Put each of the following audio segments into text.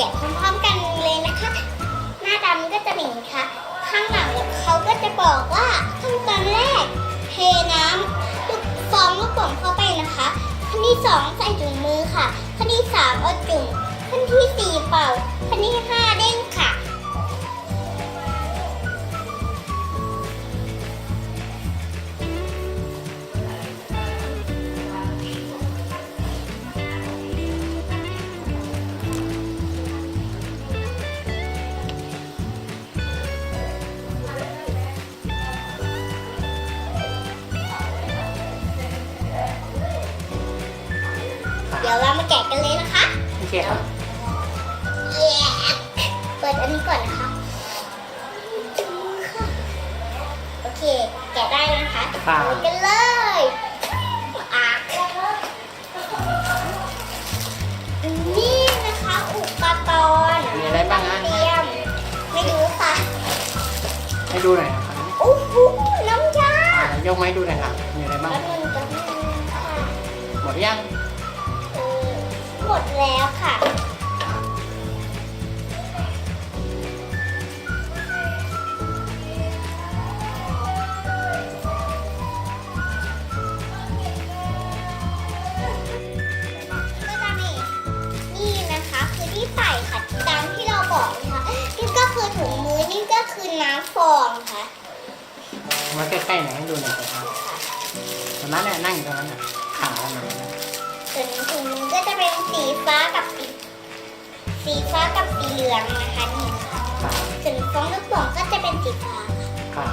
แกะพร้อมๆกันเลยนะคะ หน้าดำก็จะเป็นค่ะ ข้างหลังเขาก็จะบอกว่าขั้นตอนแรกเทน้ำลูกฟองลูกโป่งเข้าไปนะคะขั้นที่สองใส่ถุงมือค่ะขั้นที่สามเอาจุ่มขั้นที่สี่เป่าขั้นที่ห้าเด้ง ดี๋ยวเรามาแกะกันเลยนะคะโอเคครับเย้เปิดอันนี้ก่อนนะคะโอเค แกะได้นะคะค่ะ เปิดกันเลยอะนี่นะคะอุปกรณ์มีอะไรบ้างฮะเตรียมไม่รู้ค่ะให้ดูหน่อยนะครับโอ้โหน้ำยาอ่ายกไม้ดูหน่อยครับมีอะไรบ้างแป๊บนึงแป๊บนึงค่ะหมดหรือยังเออ หมดแล้วค่ะ ก็จะมีนี่นะคะคือที่ใส่ค่ะตามที่เราบอกนะคะนี่ก็คือถุงมือนี่ก็คือน้ำฟองค่ะ มาใกล้ๆหน่อยให้ดูหน่อยครับตอนนั้นนี่ยนั่งอยู่ตรงนั้นน่ะขาแล้วนะ ส่วนถุงก็จะเป็นสีฟ้ากับสีสีฟ้ากับสีเหลืองนะคะนี่ค่ะส่วนฟองลูกโป่งก็จะเป็นสีฟ้าค่ะ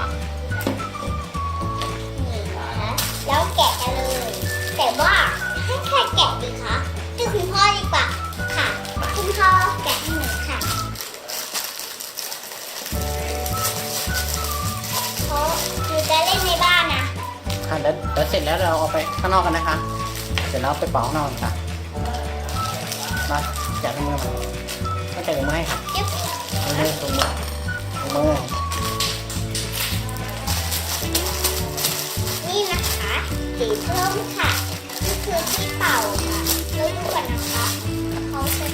นี่นะคะแล้วแกะกันเลย แต่ว่าให้ใครแกะดีคะให้คุณพ่อดีกว่าค่ะคุณพ่อแกะให้หนูค่ะเพราะหนูจะเล่นในบ้านนะอะเดี๋ยวเดี๋ยวเสร็จแล้วเราเอาไปข้างนอกกันนะคะ เสร็จแล้วเอาไปเป่าข้างนอกกันค่ะมาจับถุงมือมาไม่ใส่ถุงมือให้ค่ะจิ๊บถุงมือถุงมือถุงมือนี่นะคะสีส้มค่ะนี่คือที่เป่าค่ะแล้วดูกันนะคะเขาจะ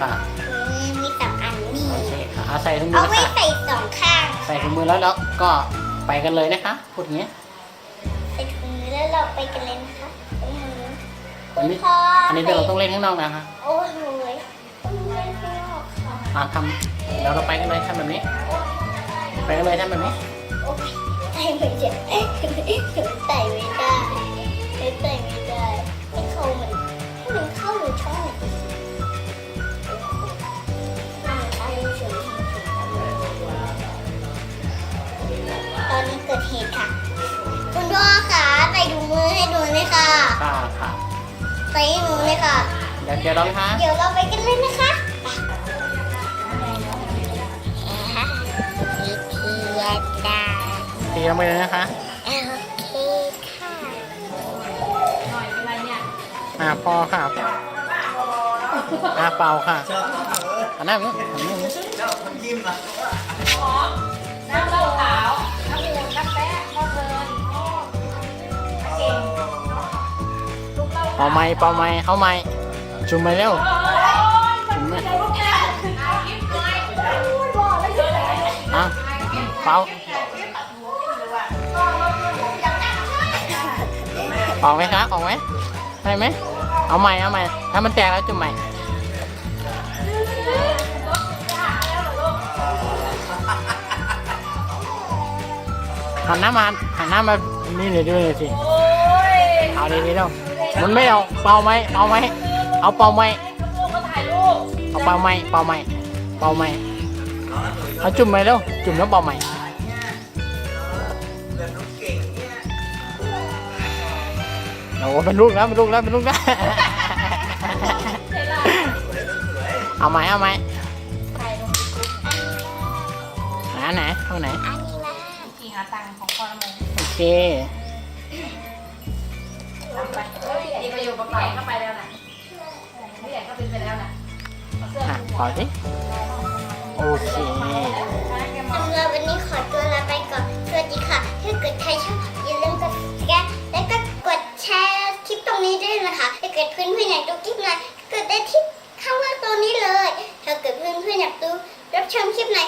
ค่ะค่ะถุงมือมีสองอันนี่โอเคค่ะเอาใส่ถุงมืเอาอไว้นะคะใส่สองข้างใส่ถุงมือแล้วแล้วก็ไปกันเลยนะคะพูดอย่างเงี้ย ใส่ถุงมือแล้วเราไปกันเลยนะคะถุงมืออันนี้ คุณพ่ออันนี้เดี๋ยวเราต้องเล่นข้างนอกนะคะโอ้ยโอ้ยต้องเล่นข้างนอกค่ะอ่าทำเดี๋ยวเราไปกันเลยทำแบบนี้ไปกันเลยทำแบบนี้โอ้ยใส่ไม่ได้หนูใส่ไม่ได้หนูใส่ไม่ได้ เกิดเหตุค่ะ คุณพ่อคะใส่ถุงมือให้หนูเลยค่ะค่ะค่ะใส่ให้หนูเลยค่ะเดี๋ยวเดี๋ยวเรานะคะเดี๋ยวเราไปกันเลยนะคะวิธีดาตีลงไปเลยนะคะโอเคค่ะอ่าพอค่ะอ่าเป่าค่ะอันนั้นอันนี้อันนี้น้ำเหล้าขาว ป่าไม้เป่าไม้เอาไม้จุ่มไปเร็วจุ่มไปลูกแป๊ะเอายิ้มเลยบอกแล้วอยู่ไหนอะเป่าออกไหมคะออกไหมได้ไหมเอาใหม่เอาใหม่ถ้ามันแตกแล้วจุ่มใหม่หันหน้ามาหันหน้ามานี่เลยดูเลยสิเอาดีดีๆแล้ว มันไม่เอา เป่าไหมเป่าไหมเอาเป่าไหมลูกก็ถ่ายรูปเอาเป่าไหมเป่าไหมเป่าไหมเอาจุ่มไหมเร็วจุ่มแล้วเป่าไหมโอ้เป็นลูกแล้วเป็นลูกแล้วเป็นลูกแล้วเอาไหมเอาไหมถ่ายลงไหนอั นี่ก็โยนกระเป๋าเข้าไปแล้วนะพี่ใหญ่ก็เป็นไปแล้วนะขอสิโอเคสำหรับวันนี้ขอตัวลาไปก่อน สวัสดีค่ะ ถ้าเกิดใครชอบอย่าลืมกดแชร์และก็กดแชร์คลิปตรงนี้ด้วยนะคะ ถ้าเกิดเพื่อนเพื่อนอยากดูคลิปไหนกดได้ที่ข้างล่างตรงนี้เลย ถ้าเกิดเพื่อนเพื่อนอยากดูรับชมคลิปไหน